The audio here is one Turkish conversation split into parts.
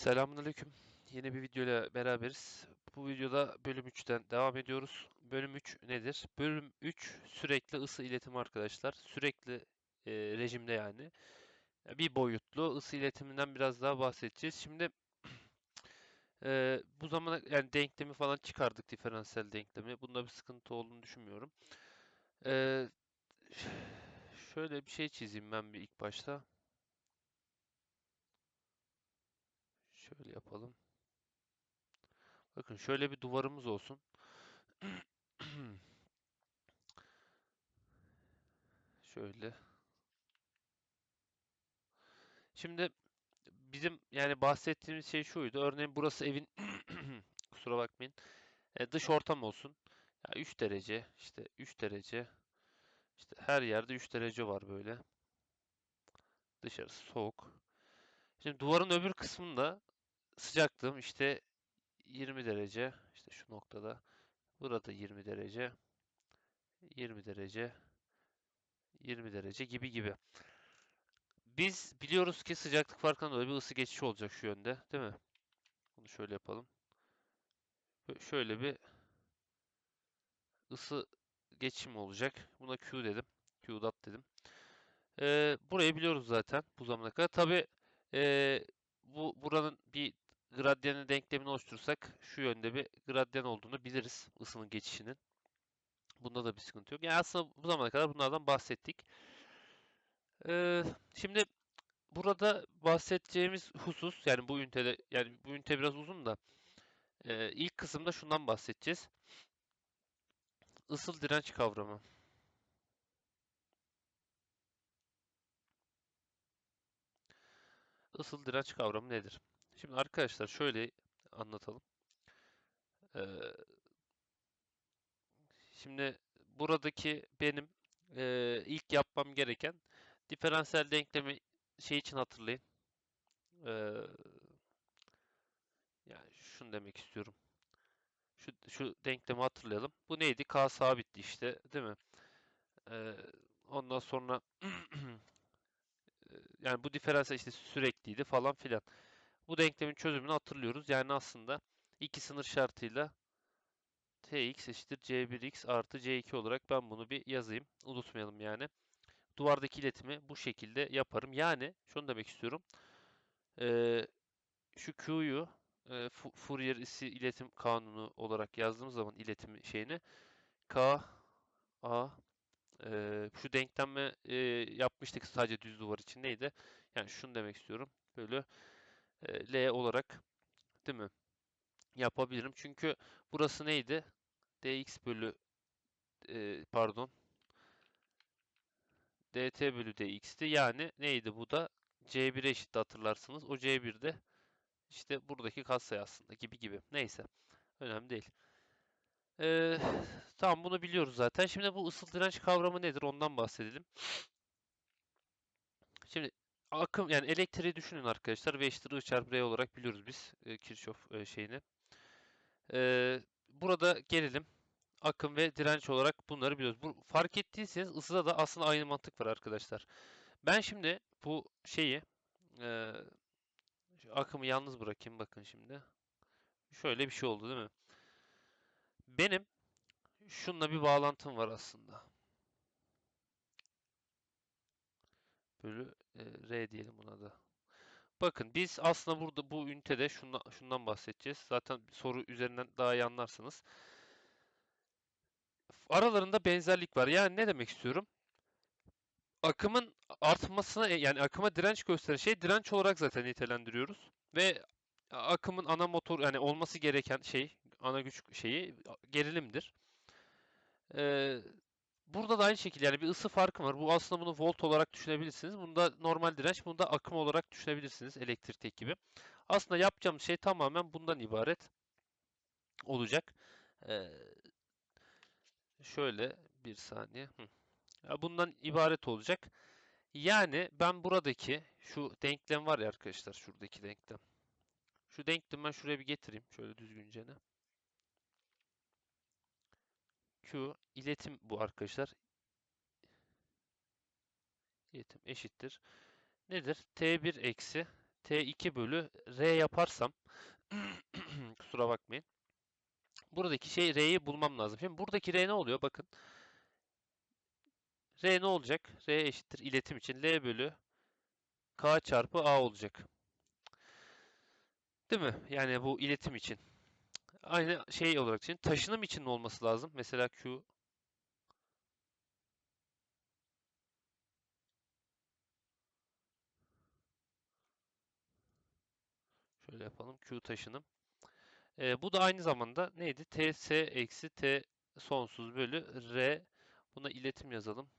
Selamünaleyküm. Yeni bir video ile beraberiz. Bu videoda bölüm 3'ten devam ediyoruz. Bölüm 3 nedir? Bölüm 3 sürekli ısı iletimi arkadaşlar. Sürekli e, rejimde yani. Bir boyutlu ısı iletiminden biraz daha bahsedeceğiz. Şimdi e, bu zamana yani denklemi falan çıkardık diferansiyel denklemi. Bunda bir sıkıntı olduğunu düşünmüyorum. E, şöyle bir şey çizeyim ben bir ilk başta. Şöyle yapalım. Bakın şöyle bir duvarımız olsun. Şöyle. Şimdi bizim yani bahsettiğimiz şey şuydu. Örneğin burası evin kusura bakmayın. E, dış ortam olsun. Ya 3 derece, işte 3 derece. İşte her yerde 3 derece var böyle. Dışarısı soğuk. Şimdi duvarın öbür kısmında sıcaklığım işte 20 derece. İşte şu noktada. Burada 20 derece. 20 derece. 20 derece gibi gibi. Biz biliyoruz ki sıcaklık farkından dolayı bir ısı geçişi olacak şu yönde, değil mi? Bunu şöyle yapalım. Şöyle bir ısı geçişim olacak. Buna Q dedim. Q dot dedim. Ee, burayı biliyoruz zaten bu zamana kadar. Tabi e, bu buranın bir gradyanı denklemini oluşturursak şu yönde bir gradyan olduğunu biliriz ısının geçişinin. Bunda da bir sıkıntı yok. Yani aslında bu zamana kadar bunlardan bahsettik. Ee, şimdi burada bahsedeceğimiz husus yani bu ünitede yani bu ünite biraz uzun da e, ilk kısımda şundan bahsedeceğiz. Isıl direnç kavramı. Isıl direnç kavramı nedir? Şimdi arkadaşlar şöyle anlatalım. Ee, şimdi buradaki benim e, ilk yapmam gereken diferansiyel denklemi şey için hatırlayın. Ee, yani şunu demek istiyorum. Şu, şu denklemi hatırlayalım. Bu neydi? K sabitti işte, değil mi? Ee, ondan sonra yani bu diferansiyel işte sürekliydi falan filan. Bu denklemin çözümünü hatırlıyoruz. Yani aslında iki sınır şartıyla tx eşittir c1x artı c2 olarak ben bunu bir yazayım. Unutmayalım yani. Duvardaki iletimi bu şekilde yaparım. Yani şunu demek istiyorum. Ee, şu Q'yu e, Fourier iletim kanunu olarak yazdığımız zaman iletim şeyini K A e, şu denklemme e, yapmıştık sadece düz duvar için neydi? Yani şunu demek istiyorum. Böyle L olarak değil mi? Yapabilirim. Çünkü burası neydi? dx bölü e, pardon dt bölü dx'ti. Yani neydi bu da? c1'e eşitti hatırlarsınız. O c1'de işte buradaki katsayı aslında gibi gibi. Neyse. Önemli değil. Ee, tamam bunu biliyoruz zaten. Şimdi bu ısıl direnç kavramı nedir? Ondan bahsedelim. Şimdi akım yani elektriği düşünün arkadaşlar. V eşittir I çarpı R olarak biliyoruz biz e, Kirchhoff e, şeyini. E, burada gelelim. Akım ve direnç olarak bunları biliyoruz. Bu, fark ettiyseniz ısıda da aslında aynı mantık var arkadaşlar. Ben şimdi bu şeyi e, akımı yalnız bırakayım bakın şimdi. Şöyle bir şey oldu değil mi? Benim şunla bir bağlantım var aslında. Bölü e, R diyelim buna da. Bakın biz aslında burada bu ünitede şundan, şundan bahsedeceğiz. Zaten soru üzerinden daha iyi anlarsınız. Aralarında benzerlik var. Yani ne demek istiyorum? Akımın artmasına yani akıma direnç gösteren şey direnç olarak zaten nitelendiriyoruz. Ve akımın ana motor yani olması gereken şey, ana güç şeyi gerilimdir. Ee, burada da aynı şekilde yani bir ısı farkı var. Bu aslında bunu volt olarak düşünebilirsiniz. Bunda normal direnç, bunda akım olarak düşünebilirsiniz elektriktek gibi. Aslında yapacağım şey tamamen bundan ibaret olacak. Ee, şöyle bir saniye. Ya bundan ibaret olacak. Yani ben buradaki şu denklem var ya arkadaşlar şuradaki denklem. Şu denklemi ben şuraya bir getireyim. Şöyle düzgünce ne? Q iletim bu arkadaşlar. İletim eşittir. Nedir? T1 eksi T2 bölü R yaparsam kusura bakmayın. Buradaki şey R'yi bulmam lazım. Şimdi buradaki R ne oluyor? Bakın. R ne olacak? R eşittir iletim için L bölü K çarpı A olacak. Değil mi? Yani bu iletim için. Aynı şey olarak için taşınım için olması lazım? Mesela Q Şöyle yapalım. Q taşınım. Ee, bu da aynı zamanda neydi? TS eksi T sonsuz bölü R. Buna iletim yazalım.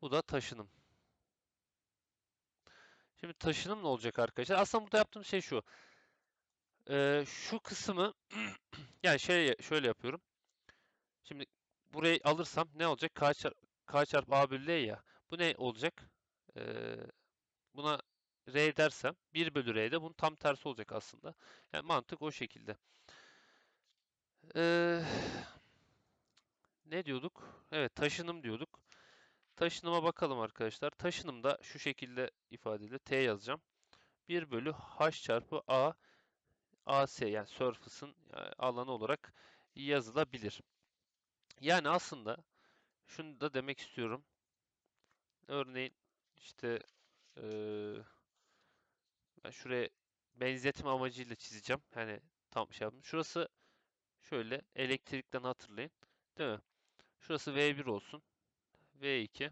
Bu da taşınım. Şimdi taşınım ne olacak arkadaşlar? Aslında burada yaptığım şey şu. Ee, şu kısmı yani şey şöyle yapıyorum. Şimdi burayı alırsam ne olacak? K, çar K çarpı A bölü L ya. Bu ne olacak? Ee, buna R dersem 1 bölü R'de bunun tam tersi olacak aslında. Yani mantık o şekilde. Ee, ne diyorduk? Evet taşınım diyorduk. Taşınıma bakalım arkadaşlar. Taşınım da şu şekilde ifade edilir. T yazacağım. 1 bölü H çarpı A AC yani surface'ın alanı olarak yazılabilir. Yani aslında şunu da demek istiyorum. Örneğin işte ee, ben şuraya benzetme amacıyla çizeceğim. Hani tam şey yaptım. Şurası şöyle elektrikten hatırlayın. Değil mi? Şurası V1 olsun. V2.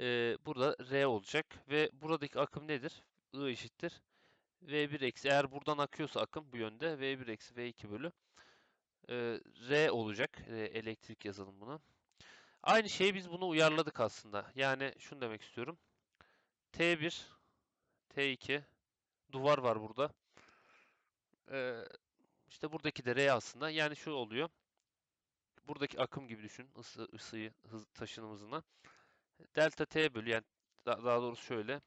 Ee, burada R olacak. Ve buradaki akım nedir? I eşittir. V1 eksi eğer buradan akıyorsa akım bu yönde V1 eksi V2 bölü e, R olacak. E, elektrik yazalım buna. Aynı şeyi biz bunu uyarladık aslında. Yani şunu demek istiyorum. T1 T2 duvar var burada. Ee, işte buradaki de R aslında. Yani şu oluyor. Buradaki akım gibi düşün. Isı, ısıyı hız taşınım hızına. Delta T bölü yani daha, daha doğrusu şöyle.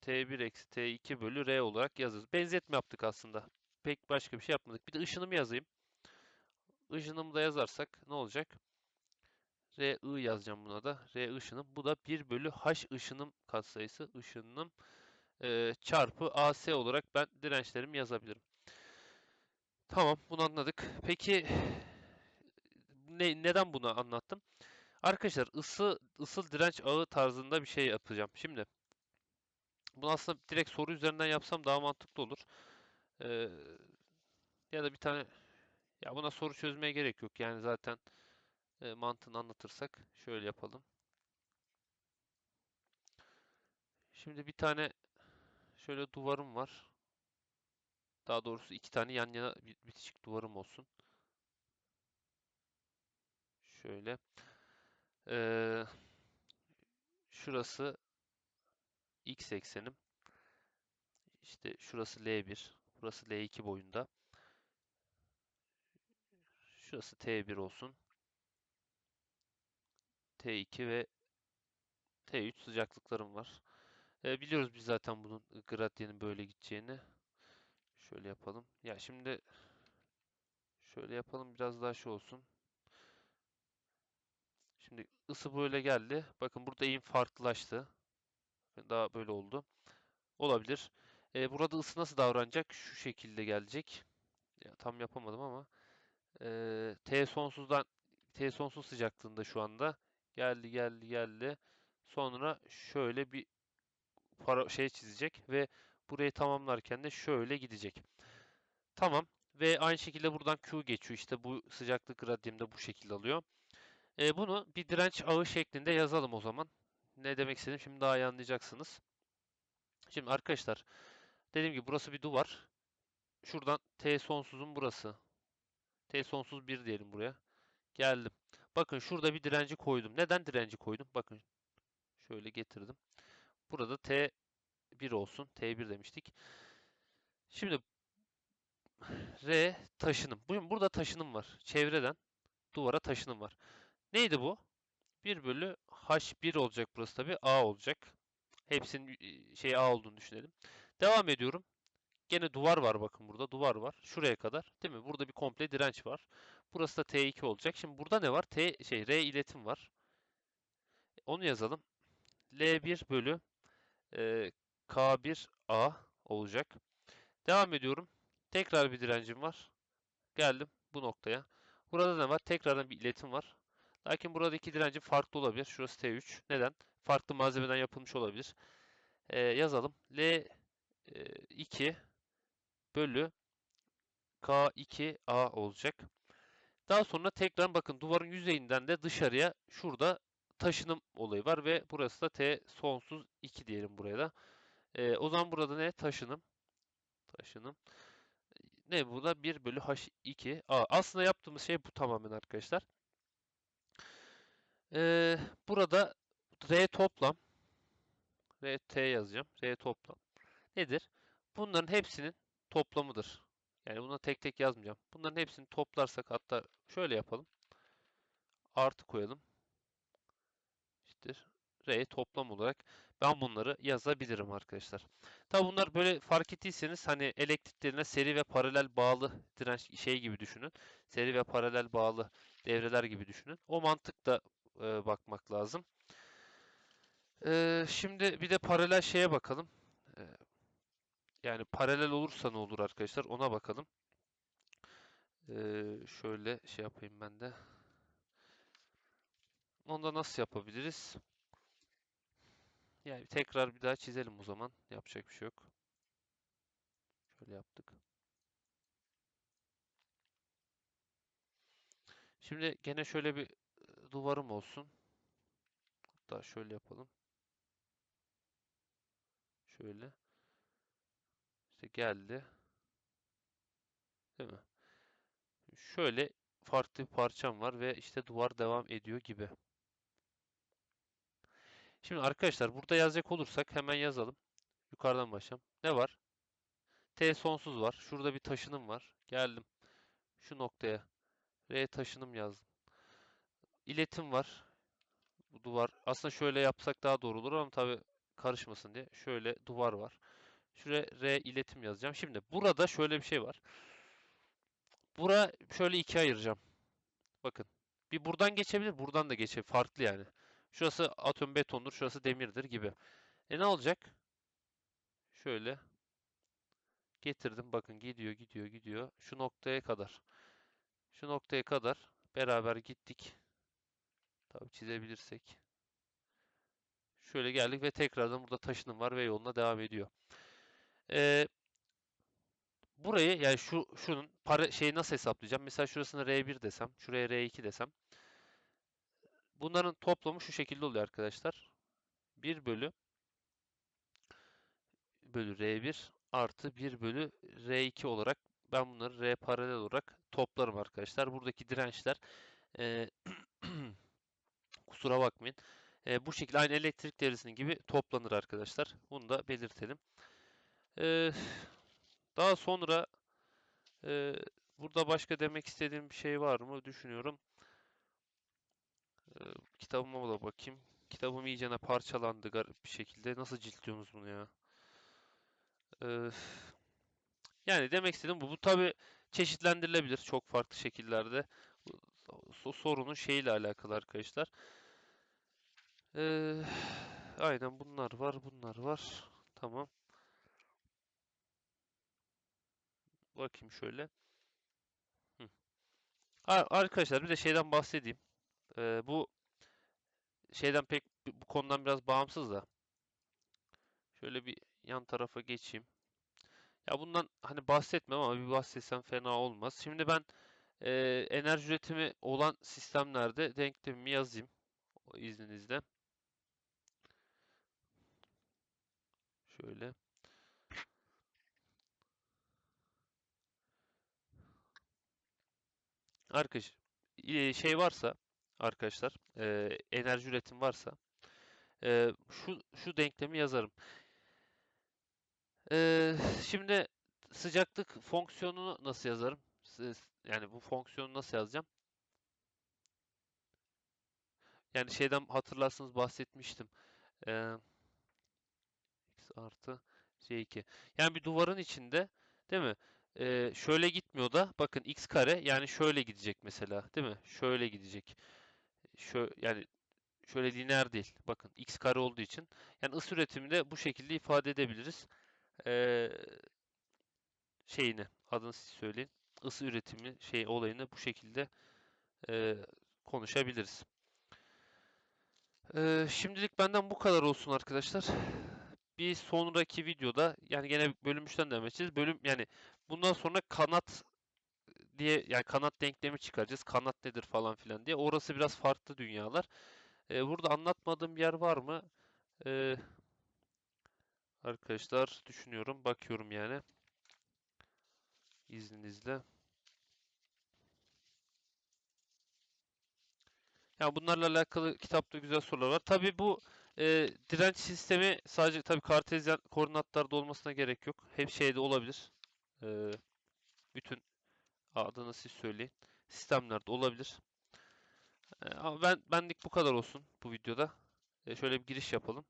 T1 eksi T2 bölü R olarak yazıyoruz. Benzetme yaptık aslında. Pek başka bir şey yapmadık. Bir de ışınımı yazayım. Işınımı da yazarsak ne olacak? R I yazacağım buna da. R ışınım. Bu da 1 bölü H ışınım katsayısı. Işınım e, çarpı AC olarak ben dirençlerimi yazabilirim. Tamam bunu anladık. Peki ne, neden bunu anlattım? Arkadaşlar ısı ısıl direnç ağı tarzında bir şey yapacağım. Şimdi bunu aslında direkt soru üzerinden yapsam daha mantıklı olur. Ee, ya da bir tane ya buna soru çözmeye gerek yok. Yani zaten e, mantığını anlatırsak şöyle yapalım. Şimdi bir tane şöyle duvarım var. Daha doğrusu iki tane yan yana bitişik duvarım olsun. Şöyle. Ee, şurası x eksenim. İşte şurası L1. Burası L2 boyunda. Şurası T1 olsun. T2 ve T3 sıcaklıklarım var. E, biliyoruz biz zaten bunun gradyenin böyle gideceğini. Şöyle yapalım. Ya şimdi şöyle yapalım biraz daha şey olsun. Şimdi ısı böyle geldi. Bakın burada eğim farklılaştı. Daha böyle oldu. Olabilir. E, burada ısı nasıl davranacak? Şu şekilde gelecek. Ya, tam yapamadım ama. E, T sonsuzdan T sonsuz sıcaklığında şu anda. Geldi geldi geldi. Sonra şöyle bir para şey çizecek ve burayı tamamlarken de şöyle gidecek. Tamam. Ve aynı şekilde buradan Q geçiyor. İşte bu sıcaklık gradyeni bu şekilde alıyor. E, bunu bir direnç ağı şeklinde yazalım o zaman. Ne demek istedim şimdi daha iyi anlayacaksınız. Şimdi arkadaşlar dediğim gibi burası bir duvar. Şuradan T sonsuzun burası. T sonsuz 1 diyelim buraya. Geldim. Bakın şurada bir direnci koydum. Neden direnci koydum? Bakın şöyle getirdim. Burada T1 olsun. T1 demiştik. Şimdi R taşınım. Burada taşınım var. Çevreden duvara taşınım var. Neydi bu? 1 bölü H1 olacak burası tabi. A olacak. Hepsinin şey A olduğunu düşünelim. Devam ediyorum. Gene duvar var bakın burada. Duvar var. Şuraya kadar. Değil mi? Burada bir komple direnç var. Burası da T2 olacak. Şimdi burada ne var? T şey R iletim var. Onu yazalım. L1 bölü e, K1A olacak. Devam ediyorum. Tekrar bir direncim var. Geldim bu noktaya. Burada ne var? Tekrardan bir iletim var. Lakin buradaki direncim farklı olabilir. Şurası T3. Neden? Farklı malzemeden yapılmış olabilir. Ee, yazalım. L2 bölü K2A olacak. Daha sonra tekrar bakın duvarın yüzeyinden de dışarıya şurada taşınım olayı var ve burası da T sonsuz 2 diyelim buraya da. Ee, o zaman burada ne? Taşınım. Taşınım. Ne bu da 1 bölü H2. A. Aslında yaptığımız şey bu tamamen arkadaşlar. Ee, burada R toplam R T yazacağım. R toplam. Nedir? Bunların hepsinin toplamıdır. Yani buna tek tek yazmayacağım. Bunların hepsini toplarsak hatta şöyle yapalım. Artı koyalım. İşte R toplam olarak ben bunları yazabilirim arkadaşlar. Tabi bunlar böyle fark ettiyseniz hani elektriklerine seri ve paralel bağlı direnç şey gibi düşünün. Seri ve paralel bağlı devreler gibi düşünün. O mantıkta e, bakmak lazım. E, şimdi bir de paralel şeye bakalım. E, yani paralel olursa ne olur arkadaşlar ona bakalım. E, şöyle şey yapayım ben de. Onda nasıl yapabiliriz? Yani tekrar bir daha çizelim o zaman. Yapacak bir şey yok. Şöyle yaptık. Şimdi gene şöyle bir duvarım olsun. Hatta şöyle yapalım. Şöyle. İşte geldi. Değil mi? Şöyle farklı bir parçam var ve işte duvar devam ediyor gibi. Şimdi arkadaşlar burada yazacak olursak hemen yazalım. Yukarıdan başlayalım. Ne var? T sonsuz var. Şurada bir taşınım var. Geldim. Şu noktaya. R taşınım yazdım. İletim var. Bu duvar. Aslında şöyle yapsak daha doğru olur ama tabii karışmasın diye. Şöyle duvar var. Şuraya R iletim yazacağım. Şimdi burada şöyle bir şey var. Bura şöyle ikiye ayıracağım. Bakın. Bir buradan geçebilir, buradan da geçebilir. Farklı yani. Şurası atom betondur, şurası demirdir gibi. E ne olacak? Şöyle getirdim. Bakın gidiyor, gidiyor, gidiyor. Şu noktaya kadar. Şu noktaya kadar beraber gittik. Tabii çizebilirsek. Şöyle geldik ve tekrardan burada taşınım var ve yoluna devam ediyor. Ee, burayı yani şu şunun para şeyi nasıl hesaplayacağım? Mesela şurasını R1 desem, şuraya R2 desem. Bunların toplamı şu şekilde oluyor arkadaşlar. 1 bölü bölü R1 artı 1 bölü R2 olarak ben bunları R paralel olarak toplarım arkadaşlar. Buradaki dirençler e, kusura bakmayın. E, bu şekilde aynı elektrik devresinin gibi toplanır arkadaşlar. Bunu da belirtelim. E, daha sonra e, burada başka demek istediğim bir şey var mı düşünüyorum. E, kitabıma da bakayım. Kitabım iyicene parçalandı garip bir şekilde. Nasıl ciltliyorsunuz bunu ya? E, yani demek istediğim bu. Bu tabi çeşitlendirilebilir çok farklı şekillerde. Sorunun şeyle alakalı arkadaşlar. Ee, aynen bunlar var, bunlar var. Tamam. Bakayım şöyle. Arkadaşlar bir de şeyden bahsedeyim. Ee, bu şeyden pek bu konudan biraz bağımsız da. Şöyle bir yan tarafa geçeyim. Ya bundan hani bahsetmem ama bir bahsetsem fena olmaz. Şimdi ben e, enerji üretimi olan sistemlerde denklemimi yazayım. İzninizle. Şöyle. Arkadaş şey varsa arkadaşlar e, enerji üretim varsa e, şu şu denklemi yazarım. E, şimdi sıcaklık fonksiyonunu nasıl yazarım? Yani bu fonksiyonu nasıl yazacağım? Yani şeyden hatırlarsanız bahsetmiştim. Ee, artı c2. Yani bir duvarın içinde değil mi? Ee, şöyle gitmiyor da bakın x kare yani şöyle gidecek mesela değil mi? Şöyle gidecek. Şöyle, yani şöyle lineer değil. Bakın x kare olduğu için. Yani ısı üretimini de bu şekilde ifade edebiliriz. Ee, şeyini adını siz söyleyin. Isı üretimi şey olayını bu şekilde e, konuşabiliriz. Ee, şimdilik benden bu kadar olsun arkadaşlar. Bir sonraki videoda yani gene bölüm 3'ten devam edeceğiz. Bölüm yani bundan sonra kanat diye yani kanat denklemi çıkaracağız. Kanat nedir falan filan diye. Orası biraz farklı dünyalar. Ee, burada anlatmadığım yer var mı? Ee, arkadaşlar düşünüyorum, bakıyorum yani. İzninizle. Yani bunlarla alakalı kitapta güzel sorular var. Tabii bu e, direnç sistemi sadece tabii kartezyen koordinatlarda olmasına gerek yok. Hep şeyde olabilir. E, bütün adını siz söyleyin. Sistemlerde olabilir. E, ama ben benlik bu kadar olsun bu videoda. E, şöyle bir giriş yapalım.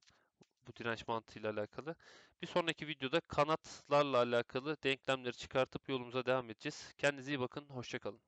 Bu direnç mantığıyla alakalı. Bir sonraki videoda kanatlarla alakalı denklemleri çıkartıp yolumuza devam edeceğiz. Kendinize iyi bakın. Hoşçakalın.